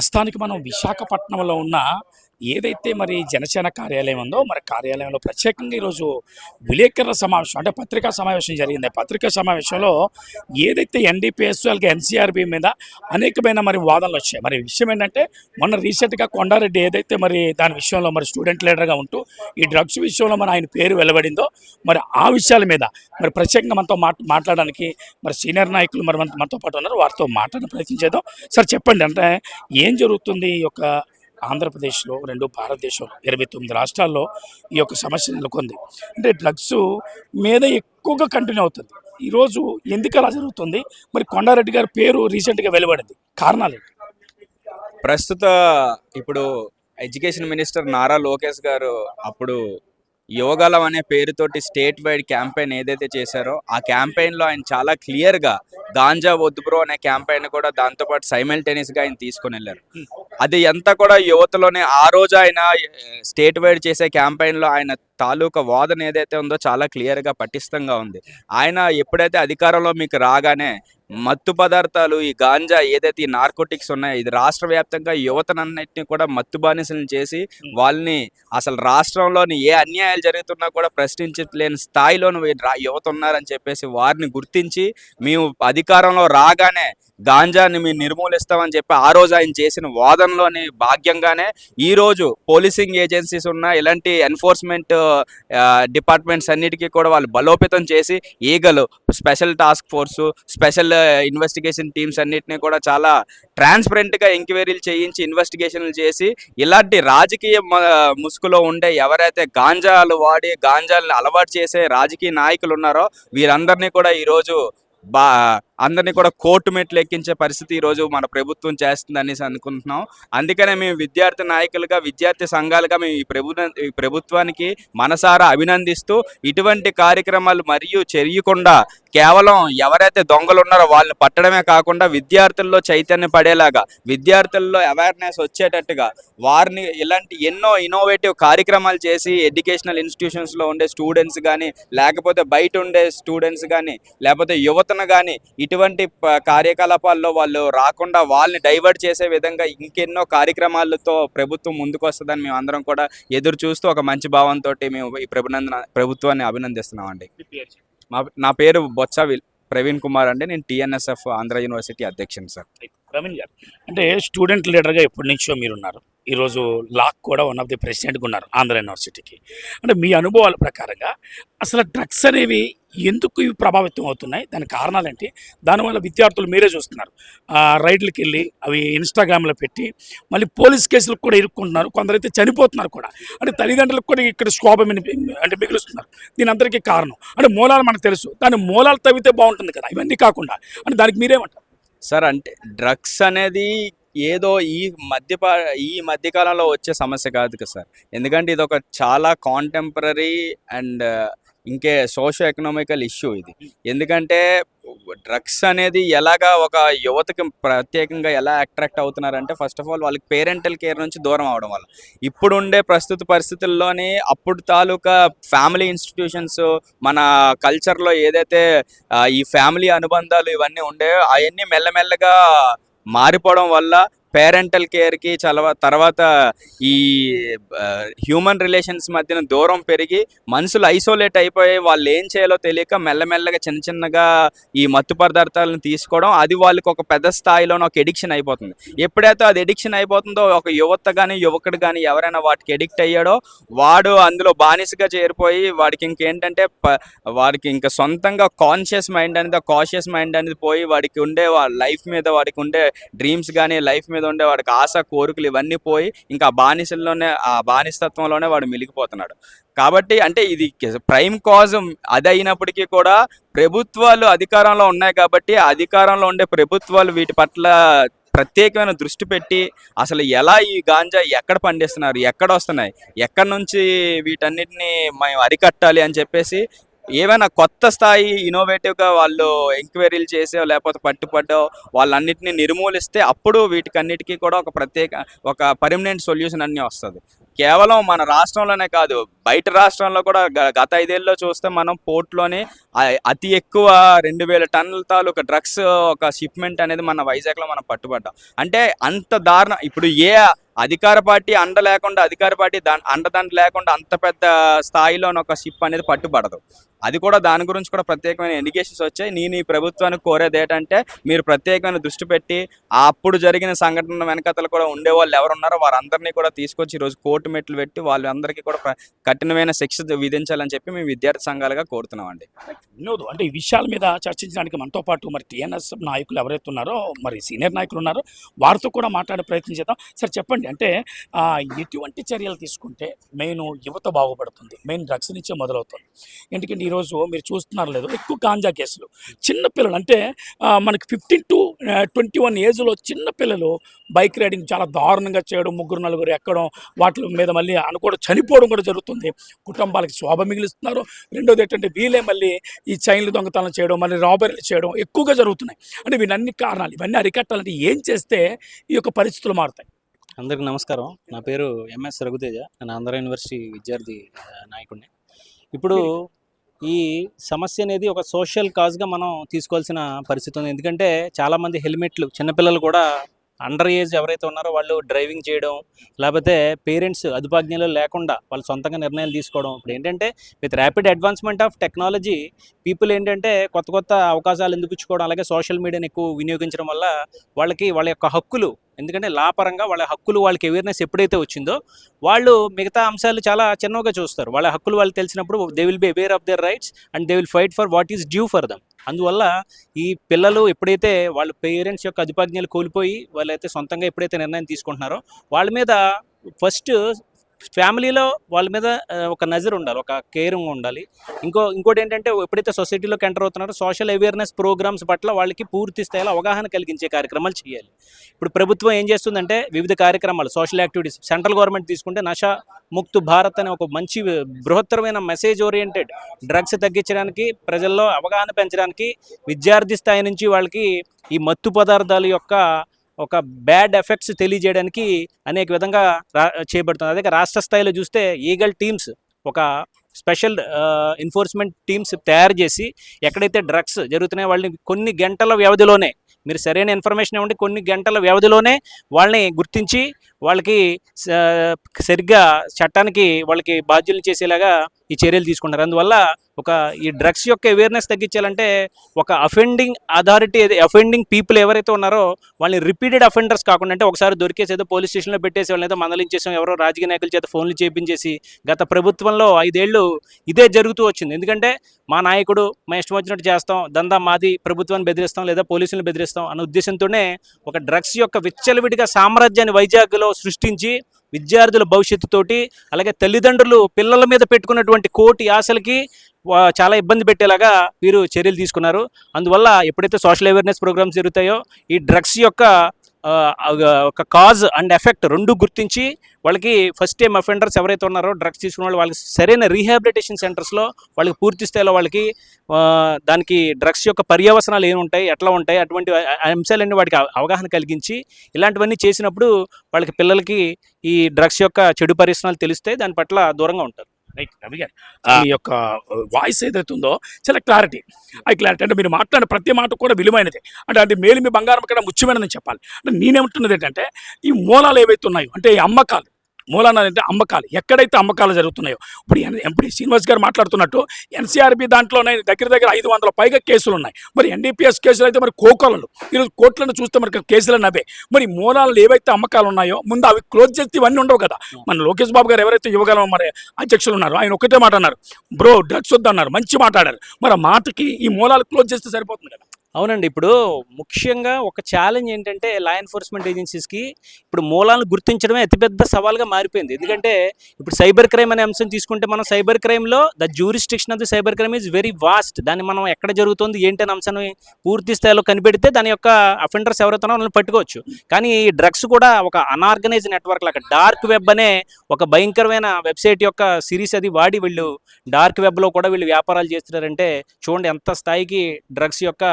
ప్రస్తుతానికి మనం విశాఖపట్నంలో ఉన్న ఏదైతే మరి జనసేన కార్యాలయం ఉందో మరి కార్యాలయంలో ప్రత్యేకంగా ఈరోజు విలేకరుల సమావేశం అంటే పత్రికా సమావేశం జరిగింది. పత్రికా సమావేశంలో ఏదైతే ఎన్డీపీఎస్ అలాగే ఎన్సీఆర్బీ మీద అనేకమైన మరి వాదనలు వచ్చాయి. మరి విషయం ఏంటంటే మొన్న రీసెంట్గా కొండారెడ్డి ఏదైతే మరి దాని విషయంలో మరి స్టూడెంట్ లీడర్గా ఉంటూ ఈ డ్రగ్స్ విషయంలో మరి ఆయన పేరు వెలువడిందో మరి ఆ విషయాల మీద మరి ప్రత్యేకంగా మనతో మాట్లాడడానికి మరి సీనియర్ నాయకులు మరి మనతో పాటు ఉన్నారు. వారితో మాట్లాడడం ప్రయత్నం చేద్దాం. సార్ చెప్పండి. అంటే ఏ జరుగుతుంది ఈ యొక్క ఆంధ్రప్రదేశ్లో రెండు భారతదేశంలో ఇరవై తొమ్మిది రాష్ట్రాల్లో ఈ యొక్క సమస్య నెలకొంది. అంటే డ్రగ్స్ మీద ఎక్కువగా కంటిన్యూ అవుతుంది. ఈరోజు ఎందుకు అలా జరుగుతుంది? మరి కొండారెడ్డి గారి పేరు రీసెంట్గా వెలువడింది. కారణాలు ఏంటి? ప్రస్తుత ఇప్పుడు ఎడ్యుకేషన్ మినిస్టర్ నారా లోకేష్ గారు అప్పుడు యోగాలం అనే పేరుతోటి స్టేట్ వైడ్ క్యాంపెయిన్ ఏదైతే చేశారో ఆ క్యాంపెయిన్లో ఆయన చాలా క్లియర్గా దాంజా గాంజా వద్దు బ్రో అనే క్యాంపెయిన్ కూడా దాంతోపాటు సైమల్టేనియస్గా ఆయన తీసుకొని వెళ్ళారు. అది ఎంత కూడా యువతలోనే ఆ రోజు ఆయన స్టేట్ వైడ్ చేసే క్యాంపెయిన్లో ఆయన తాలూకా వాదన ఏదైతే ఉందో చాలా క్లియర్గా పటిష్టంగా ఉంది. ఆయన ఎప్పుడైతే అధికారంలో మీకు రాగానే మత్తు పదార్థాలు ఈ గాంజా ఏదైతే ఈ నార్కోటిక్స్ ఉన్నాయో ఇది రాష్ట్ర వ్యాప్తంగా యువతనన్నిటిని కూడా మత్తు బానిసలను చేసి వాళ్ళని అసలు రాష్ట్రంలోని ఏ అన్యాయాలు జరుగుతున్నా కూడా ప్రశ్నించలేని రా- యువత ఉన్నారని చెప్పేసి వారిని గుర్తించి మేము అధికారంలో రాగానే గాంజాని మేము నిర్మూలిస్తామని చెప్పి ఆ రోజు ఆయన చేసిన వాదనలోని భాగ్యంగానే ఈ రోజు పోలీసింగ్ ఏజెన్సీస్ ఉన్న ఇలాంటి ఎన్ఫోర్స్మెంట్ డిపార్ట్మెంట్స్ అన్నిటికీ కూడా వాళ్ళు బలోపేతం చేసి ఈగలు special task force special investigation teams అన్నిటిని కూడా చాలా ట్రాన్స్పరెంట్గా ఎంక్వైరీలు చేయించి ఇన్వెస్టిగేషన్లు చేసి ఇలాంటి రాజకీయ మ- ముసుగులో ఉండే ఎవరైతే గాంజాలు వాడి గాంజాలను అలవాటు చేసే రాజకీయ నాయకులు ఉన్నారో వీరందరినీ కూడా ఈరోజు బా అందరినీ కూడా కోర్టు మెట్లు ఎక్కించే పరిస్థితి ఈ రోజు మన ప్రభుత్వం చేస్తుంది అనేసి అనుకుంటున్నాం. అందుకనే మేము విద్యార్థి నాయకులుగా విద్యార్థి సంఘాలుగా మేము ఈ ప్రభు ఈ ప్రభుత్వానికి మనసారా అభినందిస్తూ ఇటువంటి కార్యక్రమాలు మరియు చెయ్యకుండా కేవలం ఎవరైతే దొంగలు ఉన్నారో వాళ్ళని పట్టడమే కాకుండా విద్యార్థుల్లో చైతన్యం పడేలాగా విద్యార్థుల్లో అవేర్నెస్ వచ్చేటట్టుగా వారిని ఇలాంటి ఎన్నో ఇన్నోవేటివ్ కార్యక్రమాలు చేసి ఎడ్యుకేషనల్ ఇన్స్టిట్యూషన్స్లో ఉండే స్టూడెంట్స్ కానీ లేకపోతే బయట ఉండే స్టూడెంట్స్ కానీ లేకపోతే యువతను కానీ ఇటువంటి కార్యకలాపాల్లో వాళ్ళు రాకుండా వాళ్ళని డైవర్ట్ చేసే విధంగా ఇంకెన్నో కార్యక్రమాలతో ప్రభుత్వం ముందుకు వస్తుందని మేము అందరం కూడా ఎదురు చూస్తూ ఒక మంచి భావంతో మేము ఈ ప్రభునందన ప్రభుత్వాన్ని అభినందిస్తున్నామండి. మా నా పేరు బొత్స ప్రవీణ్ కుమార్ అండి. నేను టిఎన్ఎస్ఎఫ్ ఆంధ్ర యూనివర్సిటీ అధ్యక్షుని సార్. ప్రవీణ్ గారు అంటే స్టూడెంట్ లీడర్గా ఎప్పటి నుంచో మీరు ఉన్నారు ఈరోజు లాక్ కూడా వన్ ఆఫ్ ది ప్రెసిడెంట్గా ఉన్నారు ఆంధ్ర యూనివర్సిటీకి. అంటే మీ అనుభవాల ప్రకారంగా అసలు డ్రగ్స్ అనేవి ఎందుకు ఇవి ప్రభావితం అవుతున్నాయి? దాని కారణాలు ఏంటి? దానివల్ల విద్యార్థులు మీరే చూస్తున్నారు. రైడ్లకు రైడ్లకి వెళ్ళి అవి ఇన్స్టాగ్రామ్లో పెట్టి మళ్ళీ పోలీస్ కేసులకు కూడా ఇరుక్కుంటున్నారు. కొందరైతే చనిపోతున్నారు కూడా. అంటే తల్లిదండ్రులకు కూడా ఇక్కడ శోభం అంటే మిగులుస్తున్నారు. దీని అందరికీ కారణం. అంటే మూలాలు మనకు తెలుసు. దాని మూలాలు తవ్వితే బాగుంటుంది కదా. ఇవన్నీ కాకుండా. అంటే దానికి మీరేమంటారు? సార్ అంటే డ్రగ్స్ అనేది ఏదో ఈ మధ్య ఈ మధ్యకాలంలో వచ్చే సమస్య కాదు కదా సార్. ఎందుకంటే ఇది ఒక చాలా కాంటెంపరీ అండ్ ఇంకే సోషో ఎకనామికల్ ఇష్యూ ఇది. ఎందుకంటే డ్రగ్స్ అనేది ఎలాగా ఒక యువతకి ప్రత్యేకంగా ఎలా అట్రాక్ట్ అవుతున్నారంటే ఫస్ట్ ఆఫ్ ఆల్ వాళ్ళకి పేరెంటల్ కేర్ నుంచి దూరం అవడం వల్ల. ఇప్పుడు ఉండే ప్రస్తుత పరిస్థితుల్లోని అప్పుడు తాలూకా ఫ్యామిలీ ఇన్స్టిట్యూషన్స్ మన కల్చర్లో ఏదైతే ఈ ఫ్యామిలీ అనుబంధాలు ఇవన్నీ ఉండేవో అవన్నీ మెల్లమెల్లగా మారిపోవడం వల్ల పేరెంటల్ కేర్కి చలవ తర్వాత ఈ హ్యూమన్ రిలేషన్స్ మధ్యన దూరం పెరిగి మనుషులు ఐసోలేట్ అయిపోయి వాళ్ళు ఏం చేయాలో తెలియక మెల్లమెల్లగా చిన్న చిన్నగా ఈ మత్తు పదార్థాలను తీసుకోవడం అది వాళ్ళకి ఒక పెద్ద స్థాయిలోనే ఒక ఎడిక్షన్ అయిపోతుంది. ఎప్పుడైతే అది ఎడిక్షన్ అయిపోతుందో ఒక యువత కానీ యువకుడు కానీ ఎవరైనా వాటికి ఎడిక్ట్ అయ్యాడో వాడు అందులో బానిసగా చేరిపోయి వాడికి ఇంకేంటంటే వాడికి ఇంకా సొంతంగా కాన్షియస్ మైండ్ అనేది కాన్షియస్ మైండ్ అనేది పోయి వాడికి ఉండే లైఫ్ మీద వాడికి ఉండే డ్రీమ్స్ కానీ లైఫ్ మీద ఉండే వాడికి ఆశ కోరికలు ఇవన్నీ పోయి ఇంకా బానిసల్లోనే ఆ బానిసత్వంలోనే వాడు మిలిగిపోతున్నాడు. కాబట్టి అంటే ఇది ప్రైమ్ కాజ్ అది అయినప్పటికీ కూడా ప్రభుత్వాలు అధికారంలో ఉన్నాయి కాబట్టి అధికారంలో ఉండే ప్రభుత్వాలు వీటి పట్ల ప్రత్యేకమైన దృష్టి పెట్టి అసలు ఎలా ఈ గాంజా ఎక్కడ పండిస్తున్నారు ఎక్కడ వస్తున్నాయి ఎక్కడి నుంచి వీటన్నిటిని మేము అరికట్టాలి అని చెప్పేసి ఏమైనా కొత్త స్థాయి ఇన్నోవేటివ్గా వాళ్ళు ఎంక్వైరీలు చేసో లేకపోతే పట్టుపడ్డో వాళ్ళన్నిటిని నిర్మూలిస్తే అప్పుడు వీటికన్నిటికీ కూడా ఒక ప్రత్యేక ఒక పర్మనెంట్ సొల్యూషన్ అన్నీ వస్తుంది. కేవలం మన రాష్ట్రంలోనే కాదు బయట రాష్ట్రంలో కూడా గ- గత ఐదేళ్ళలో చూస్తే మనం పోర్ట్లోనే అతి ఎక్కువ రెండు వేల టన్నుల తాలూకా డ్రగ్స్ ఒక షిప్మెంట్ అనేది మన వైజాగ్లో మనం పట్టుబడ్డాం. అంటే అంత దారుణం ఇప్పుడు ఏ అధికార పార్టీ అండ లేకుండా అధికార పార్టీ దా- అండదండ లేకుండా అంత పెద్ద స్థాయిలో ఒక షిప్ అనేది పట్టుబడదు. అది కూడా దాని గురించి కూడా ప్రత్యేకమైన ఇండికేషన్స్ వచ్చాయి. నేను ఈ ప్రభుత్వానికి కోరేది ఏంటంటే మీరు ప్రత్యేకమైన దృష్టి పెట్టి ఆ అప్పుడు జరిగిన సంఘటన వెనకతలు కూడా ఉండేవాళ్ళు ఎవరు ఉన్నారో వారందరినీ కూడా తీసుకొచ్చి ఈరోజు కోర్టు మెట్లు పెట్టి వాళ్ళందరికీ కూడా కఠినమైన శిక్ష విధించాలని చెప్పి మేము విద్యార్థి సంఘాలుగా కోరుతున్నామండి. వినోదు అంటే ఈ విషయాల మీద చర్చించడానికి మనతో పాటు మరి టీఎన్ఎస్ నాయకులు ఎవరైతే ఉన్నారో మరి సీనియర్ నాయకులు ఉన్నారో వారితో కూడా మాట్లాడే ప్రయత్నం చేద్దాం. సార్ చెప్పండి. అంటే ఎటువంటి చర్యలు తీసుకుంటే మెయిన్ యువత బాగుపడుతుంది మెయిన్ డ్రగ్స్ నుంచే మొదలవుతుంది. ఎందుకంటే ఈరోజు మీరు చూస్తున్నారు లేదు ఎక్కువ గాంజా కేసులు. చిన్న పిల్లలు అంటే మనకి ఫిఫ్టీన్ టు ట్వంటీ వన్ ఏజ్లో చిన్న పిల్లలు బైక్ రైడింగ్ చాలా దారుణంగా చేయడం ముగ్గురు నలుగురు ఎక్కడం వాటి మీద మళ్ళీ అనుకోవడం చనిపోవడం కూడా జరుగుతుంది. కుటుంబాలకి శోభ మిగిలిస్తున్నారు. రెండోది ఏంటంటే వీళ్ళే మళ్ళీ ఈ చైన్లు దొంగతనం చేయడం మళ్ళీ రాబరీలు చేయడం ఎక్కువగా జరుగుతున్నాయి. అంటే వీళ్ళన్ని కారణాలు ఇవన్నీ అరికట్టాలంటే ఏం చేస్తే ఈ యొక్క పరిస్థితులు మారుతాయి? అందరికి నమస్కారం. నా పేరు ఎంఎస్ రఘుతేజ. నేను ఆంధ్ర యూనివర్సిటీ విద్యార్థి నాయకుడిని. ఇప్పుడు ఈ సమస్య అనేది ఒక సోషల్ కాజ్గా మనం తీసుకోవాల్సిన పరిస్థితి ఉంది. ఎందుకంటే చాలామంది హెల్మెట్లు చిన్నపిల్లలు కూడా అండర్ ఏజ్ ఎవరైతే ఉన్నారో వాళ్ళు డ్రైవింగ్ చేయడం లేకపోతే పేరెంట్స్ అదుపాజ్ఞలు లేకుండా వాళ్ళు సొంతంగా నిర్ణయాలు తీసుకోవడం. ఇప్పుడు ఏంటంటే with rapid advancement of technology people ఏంటంటే కొత్త కొత్త అవకాశాలు ఎందుకు ఇచ్చుకోవడం అలాగే సోషల్ మీడియాని ఎక్కువ వినియోగించడం వల్ల వాళ్ళకి వాళ్ళ యొక్క హక్కులు ఎందుకంటే లాపరంగా వాళ్ళ హక్కులు వాళ్ళకి అవేర్నెస్ ఎప్పుడైతే వచ్చిందో వాళ్ళు మిగతా అంశాలు చాలా చిన్నగా చూస్తారు. వాళ్ళ హక్కులు వాళ్ళకి తెలిసినప్పుడు they will be aware of their rights and they will fight for what is due for them అందువల్ల ఈ పిల్లలు ఎప్పుడైతే వాళ్ళ పేరెంట్స్ యొక్క అధిపజ్ఞలు కోల్పోయి వాళ్ళైతే సొంతంగా ఎప్పుడైతే నిర్ణయం తీసుకుంటున్నారో వాళ్ళ మీద ఫస్ట్ ఫ్యామిలీలో వాళ్ళ మీద ఒక నజర్ ఉండాలి ఒక కేరింగ్ ఉండాలి. ఇంకో ఇంకోటి ఏంటంటే ఎప్పుడైతే సొసైటీలోకి ఎంటర్ అవుతున్నారో సోషల్ అవేర్నెస్ ప్రోగ్రామ్స్ పట్ల వాళ్ళకి పూర్తి స్థాయిలో అవగాహన కలిగించే కార్యక్రమాలు చేయాలి. ఇప్పుడు ప్రభుత్వం ఏం చేస్తుందంటే వివిధ కార్యక్రమాలు సోషల్ యాక్టివిటీస్ సెంట్రల్ గవర్నమెంట్ తీసుకుంటే నషా ముక్తు భారత్ అనే ఒక మంచి బృహత్తరమైన మెసేజ్ ఓరియంటెడ్ డ్రగ్స్ తగ్గించడానికి ప్రజల్లో అవగాహన పెంచడానికి విద్యార్థి స్థాయి నుంచి వాళ్ళకి ఈ మత్తు పదార్థాల యొక్క ఒక బ్యాడ్ ఎఫెక్ట్స్ తెలియజేయడానికి అనేక విధంగా రా చేయబడుతుంది. అదే రాష్ట్ర స్థాయిలో చూస్తే ఈగల్ టీమ్స్ ఒక స్పెషల్ ఎన్ఫోర్స్మెంట్ టీమ్స్ తయారు చేసి ఎక్కడైతే డ్రగ్స్ జరుగుతున్నాయో వాళ్ళని కొన్ని గంటల వ్యవధిలోనే మీరు సరైన ఇన్ఫర్మేషన్ ఇవ్వండి కొన్ని గంటల వ్యవధిలోనే వాళ్ళని గుర్తించి వాళ్ళకి సరిగ్గా చట్టానికి వాళ్ళకి బాధ్యులు చేసేలాగా ఈ చర్యలు తీసుకుంటారు అందువల్ల ఒక ఈ డ్రగ్స్ యొక్క అవేర్నెస్ తగ్గించాలంటే ఒక అఫెండింగ్ అథారిటీ అఫెండింగ్ పీపుల్ ఎవరైతే ఉన్నారో వాళ్ళని రిపీటెడ్ అఫెండర్స్ కాకుండా అంటే ఒకసారి దొరికేసి ఏదో పోలీస్ స్టేషన్లో పెట్టేసి వాళ్ళని ఏదో మందలించేసాం ఎవరో రాజకీయ నాయకుల చేత ఫోన్లు చేపించేసి గత ప్రభుత్వంలో ఐదేళ్ళు ఇదే జరుగుతూ వచ్చింది. ఎందుకంటే మా నాయకుడు మా ఇష్టం వచ్చినట్టు చేస్తాం దందా మాది ప్రభుత్వాన్ని బెదిరిస్తాం లేదా పోలీసులను బెదిరిస్తాం అన్న ఉద్దేశంతోనే ఒక డ్రగ్స్ యొక్క విచ్చలవిడిగా సామ్రాజ్యాన్ని వైజాగ్లో సృష్టించి విద్యార్థుల భవిష్యత్తుతోటి అలాగే తల్లిదండ్రులు పిల్లల మీద పెట్టుకున్నటువంటి కోటి ఆశలకి చాలా ఇబ్బంది పెట్టేలాగా వీరు చర్యలు తీసుకున్నారు. అందువల్ల ఎప్పుడైతే సోషల్ అవేర్నెస్ ప్రోగ్రామ్స్ జరుగుతాయో ఈ డ్రగ్స్ యొక్క ఒక కాజ్ అండ్ ఎఫెక్ట్ రెండు గుర్తించి వాళ్ళకి ఫస్ట్ టైం అఫెండర్స్ ఎవరైతే ఉన్నారో డ్రగ్స్ తీసుకున్న వాళ్ళు వాళ్ళకి సరైన రీహాబిలిటేషన్ సెంటర్స్లో వాళ్ళకి పూర్తి స్థాయిలో వాళ్ళకి దానికి డ్రగ్స్ యొక్క పర్యవసనాలు ఏమి ఉంటాయి ఎట్లా ఉంటాయి అటువంటి అంశాలన్నీ వాటికి అవగాహన కలిగించి ఇలాంటివన్నీ చేసినప్పుడు వాళ్ళకి పిల్లలకి ఈ డ్రగ్స్ యొక్క చెడు పరిశ్రమలు తెలిస్తే దాని పట్ల దూరంగా ఉంటారు. రైట్ రవి గారు మీ యొక్క వాయిస్ ఏదైతే ఉందో చాలా క్లారిటీ. ఆ క్లారిటీ అంటే మీరు మాట్లాడిన ప్రతి మాట కూడా విలువైనది. అంటే అది మేలు మీ బంగారం ఇక్కడ ముఖ్యమైనదని చెప్పాలి. అంటే నేనేమంటున్నది ఏంటంటే ఈ మూలాలు ఏవైతే ఉన్నాయో అంటే ఈ అమ్మకాలు మూలాలు అంటే అమ్మకాలు ఎక్కడైతే అమ్మకాలు జరుగుతున్నాయో. ఇప్పుడు ఎంపీ శ్రీనివాస్ గారు మాట్లాడుతున్నట్టు ఎన్సీఆర్బీ దాంట్లోనే దగ్గర దగ్గర ఐదు వందల పైగా కేసులు ఉన్నాయి. మరి ఎన్డీపీఎస్ కేసులు అయితే మరి కోకోలలు. ఈరోజు కోర్టులను చూస్తే మరి కేసులు అవే మరి మూలాలు ఏవైతే అమ్మకాలు ఉన్నాయో ముందు అవి క్లోజ్ చేస్తే ఇవన్నీ ఉండవు కదా. మన లోకేష్ బాబు గారు ఎవరైతే యువగలం మరి అధ్యక్షులు ఉన్నారు ఆయన ఒకటే మాట అన్నారు. బ్రో డ్రగ్స్ వద్దన్నారు. మంచి మాట్లాడారు. మరి ఆ మాటకి ఈ మూలాలు క్లోజ్ చేస్తే సరిపోతుంది కదా. అవునండి. ఇప్పుడు ముఖ్యంగా ఒక ఛాలెంజ్ ఏంటంటే లా ఎన్ఫోర్స్మెంట్ ఏజెన్సీస్కి ఇప్పుడు మూలాలను గుర్తించడమే అతిపెద్ద సవాల్గా మారిపోయింది. ఎందుకంటే ఇప్పుడు సైబర్ క్రైమ్ అనే అంశం తీసుకుంటే మనం cyber క్రైమ్లో the jurisdiction of the cyber crime is very vast దాన్ని మనం ఎక్కడ జరుగుతుంది ఏంటి అనే అంశాన్ని పూర్తి స్థాయిలో కనిపెడితే దాని యొక్క అఫెండర్స్ ఎవరైతే వాళ్ళని పట్టుకోవచ్చు. కానీ ఈ డ్రగ్స్ కూడా ఒక అనార్గనైజ్ నెట్వర్క్ లాగా డార్క్ వెబ్ అనే ఒక భయంకరమైన వెబ్సైట్ యొక్క సిరీస్ అది వాడి వీళ్ళు డార్క్ వెబ్లో కూడా వీళ్ళు వ్యాపారాలు చేస్తున్నారంటే చూడండి ఎంత స్థాయికి డ్రగ్స్ యొక్క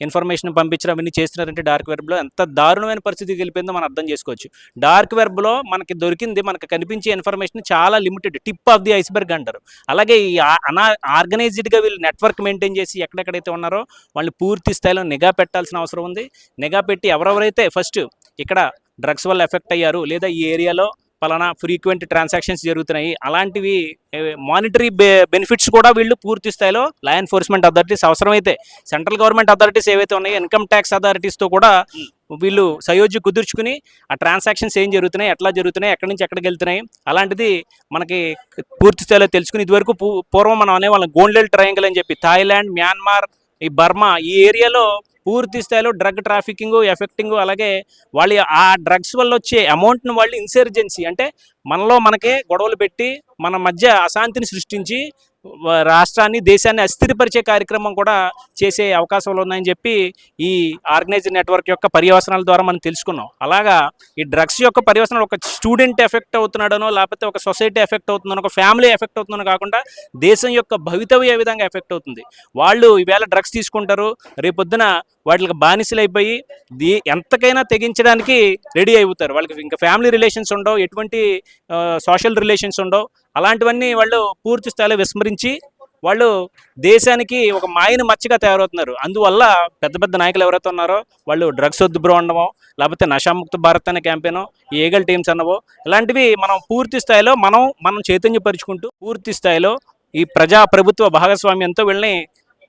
ఇన్ఫర్మేషన్ పంపించడం అవన్నీ చేస్తున్నారంటే డార్క్ వెబ్లో ఎంత దారుణమైన పరిస్థితికి వెళ్ళిపోయిందో మనం అర్థం చేసుకోవచ్చు. డార్క్ వెబ్లో మనకి దొరికింది మనకు కనిపించే ఇన్ఫర్మేషన్ చాలా limited tip of the iceberg అంటారు. అలాగే ఈ అనా ఆర్గనైజ్డ్గా వీళ్ళు నెట్వర్క్ మెయింటైన్ చేసి ఎక్కడెక్కడైతే ఉన్నారో వాళ్ళు పూర్తి స్థాయిలో నిఘా పెట్టాల్సిన అవసరం ఉంది. నిఘా పెట్టి ఎవరెవరైతే ఫస్ట్ ఇక్కడ డ్రగ్స్ వల్ల ఎఫెక్ట్ అయ్యారు లేదా ఈ ఏరియాలో పలానా ఫ్రీక్వెంట్ ట్రాన్సాక్షన్స్ జరుగుతున్నాయి. అలాంటివి మానిటరీ బెనిఫిట్స్ కూడా వీళ్ళు పూర్తి స్థాయిలో లా ఎన్ఫోర్స్మెంట్ అథారిటీస్ అవసరమైతే సెంట్రల్ గవర్నమెంట్ అథారిటీస్ ఏవైతే ఉన్నాయో ఇన్కమ్ ట్యాక్స్ అథారిటీస్తో కూడా వీళ్ళు సయోధ్య కుదుర్చుకుని ఆ ట్రాన్సాక్షన్స్ ఏం జరుగుతున్నాయి ఎట్లా జరుగుతున్నాయి ఎక్కడి నుంచి ఎక్కడికి వెళ్తున్నాయి అలాంటిది మనకి పూర్తి స్థాయిలో తెలుసుకుని ఇదివరకు పూర్వం మనం అనేవాళ్ళం గోల్డెల్ ట్రయాంగిల్ అని చెప్పి థాయిలాండ్ మ్యాన్మార్ ఈ బర్మా ఈ ఏరియాలో పూర్తి స్థాయిలో డ్రగ్ ట్రాఫికింగ్ ఎఫెక్టింగ్ అలాగే వాళ్ళ ఆ డ్రగ్స్ వల్ల వచ్చే అమౌంట్ను వాళ్ళు ఇన్సర్జెన్సీ అంటే మనలో మనకే గొడవలు పెట్టి మన మధ్య అశాంతిని సృష్టించి రాష్ట్రాన్ని దేశాన్ని అస్థిరపరిచే కార్యక్రమం కూడా చేసే అవకాశాలు ఉన్నాయని చెప్పి ఈ ఆర్గనైజ్డ్ నెట్వర్క్ యొక్క పర్యవసనాల ద్వారా మనం తెలుసుకున్నాం. అలాగా ఈ డ్రగ్స్ యొక్క పర్యవసనాలు ఒక స్టూడెంట్ ఎఫెక్ట్ అవుతున్నాడనో లేకపోతే ఒక సొసైటీ ఎఫెక్ట్ అవుతుందనో ఒక ఫ్యామిలీ ఎఫెక్ట్ అవుతుందనో కాకుండా దేశం యొక్క భవితవ్యం ఏ విధంగా ఎఫెక్ట్ అవుతుంది. వాళ్ళు ఈవేళ డ్రగ్స్ తీసుకుంటారు రేపొద్దున వాటికి బానిసలు అయిపోయి దీ ఎంతకైనా తెగించడానికి రెడీ అయిపోతారు. వాళ్ళకి ఇంకా ఫ్యామిలీ రిలేషన్స్ ఉండవు ఎటువంటి సోషల్ రిలేషన్స్ ఉండవు. అలాంటివన్నీ వాళ్ళు పూర్తి స్థాయిలో విస్మరించి వాళ్ళు దేశానికి ఒక మాయను మచ్చిగా తయారవుతున్నారు. అందువల్ల పెద్ద పెద్ద నాయకులు ఎవరైతే ఉన్నారో వాళ్ళు డ్రగ్స్ వద్దు బ్రో ఉండమో లేకపోతే నషాముక్త భారత్ అనే క్యాంపెయిన్ ఏగల్ టీమ్స్ అన్నవో ఇలాంటివి మనం పూర్తి స్థాయిలో మనం మనం చైతన్యపరుచుకుంటూ పూర్తి స్థాయిలో ఈ ప్రజా ప్రభుత్వ భాగస్వామ్యంతో వీళ్ళని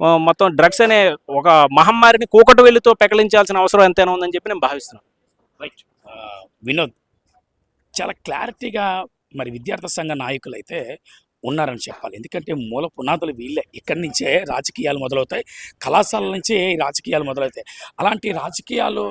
మొత్తం డ్రగ్స్ అనే ఒక మహమ్మారిని కూకటి వెళ్ళితో పెకలించాల్సిన అవసరం ఎంతైనా ఉందని చెప్పి నేను భావిస్తున్నాను. రైట్ వినోద్ చాలా క్లారిటీగా మరి విద్యార్థి సంఘ నాయకులైతే ఉన్నారని చెప్పాలి. ఎందుకంటే మూల పునాదులు వీళ్ళే. ఇక్కడి నుంచే రాజకీయాలు మొదలవుతాయి. కళాశాల నుంచే రాజకీయాలు మొదలవుతాయి. అలాంటి రాజకీయాలు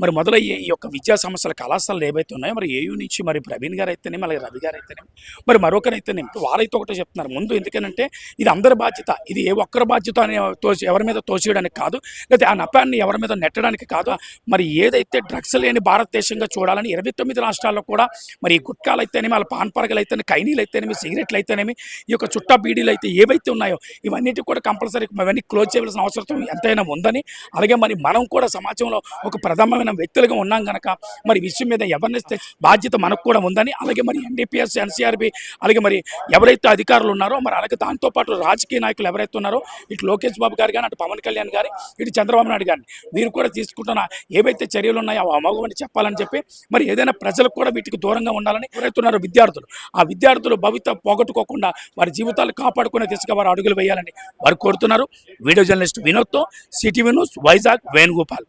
మరి మొదలయ్యే ఈ యొక్క విద్యా సంస్థల కళాశాలలు ఏవైతే ఉన్నాయో మరి ఏయూ నుంచి మరి ప్రవీణ్ గారు అయితేనే అలాగే రవి గారు అయితేనేమి మరి మరొకరైతేనేమి వారైతే ఒకటే చెప్తున్నారు. ముందు ఎందుకనంటే ఇది అందరి బాధ్యత. ఇది ఏ ఒక్కరి బాధ్యత అని తోసి ఎవరి మీద తోసేయడానికి కాదు. లేదా ఆ నపాన్ని ఎవరి మీద నెట్టడానికి కాదు. మరి ఏదైతే డ్రగ్స్ లేని భారతదేశంగా చూడాలని ఇరవై తొమ్మిది రాష్ట్రాల్లో కూడా మరి ఈ గుట్కాలు అయితేనేమి వాళ్ళ పాన్ పరగలు అయితేనే కైనీలు అయితేనేమి సిగరెట్లు అయితేనేమి ఈ యొక్క చుట్టా బీడీలు అయితే ఏవైతే ఉన్నాయో ఇవన్నిటి కూడా కంపల్సరీ ఇవన్నీ క్లోజ్ చేయవలసిన అవసరం ఎంతైనా ఉందని. అలాగే మరి మనం కూడా సమాజంలో ఒక ప్రథమమైన వ్యక్తులుగా ఉన్నాం కనుక మరి విషయం మీద ఎవరినిస్తే బాధ్యత మనకు కూడా ఉందని. అలాగే మరి ఎన్డీపీఎస్ ఎన్సీఆర్బి అలాగే మరి ఎవరైతే అధికారులు ఉన్నారో మరి అలాగే దాంతోపాటు రాజకీయ నాయకులు ఎవరైతే ఉన్నారో ఇటు లోకేష్ బాబు గారు కానీ అటు పవన్ కళ్యాణ్ గారి ఇటు చంద్రబాబు నాయుడు గారిని వీరు కూడా తీసుకుంటున్న ఏవైతే చర్యలు ఉన్నాయో అవి అమోఘమని చెప్పాలని చెప్పి మరి ఏదైనా ప్రజలకు కూడా వీటికి దూరంగా ఉండాలని ఎవరైతే ఉన్నారో విద్యార్థులు ఆ విద్యార్థులు భవిత పోగొట్టుకోకుండా వారి జీవితాలు కాపాడుకునే దిశగా వారు అడుగులు వేయాలని వారు కోరుతున్నారు. వీడియో జర్నలిస్ట్ వినోద్తో సిటీ న్యూస్ వైజాగ్ వేణుగోపాల్.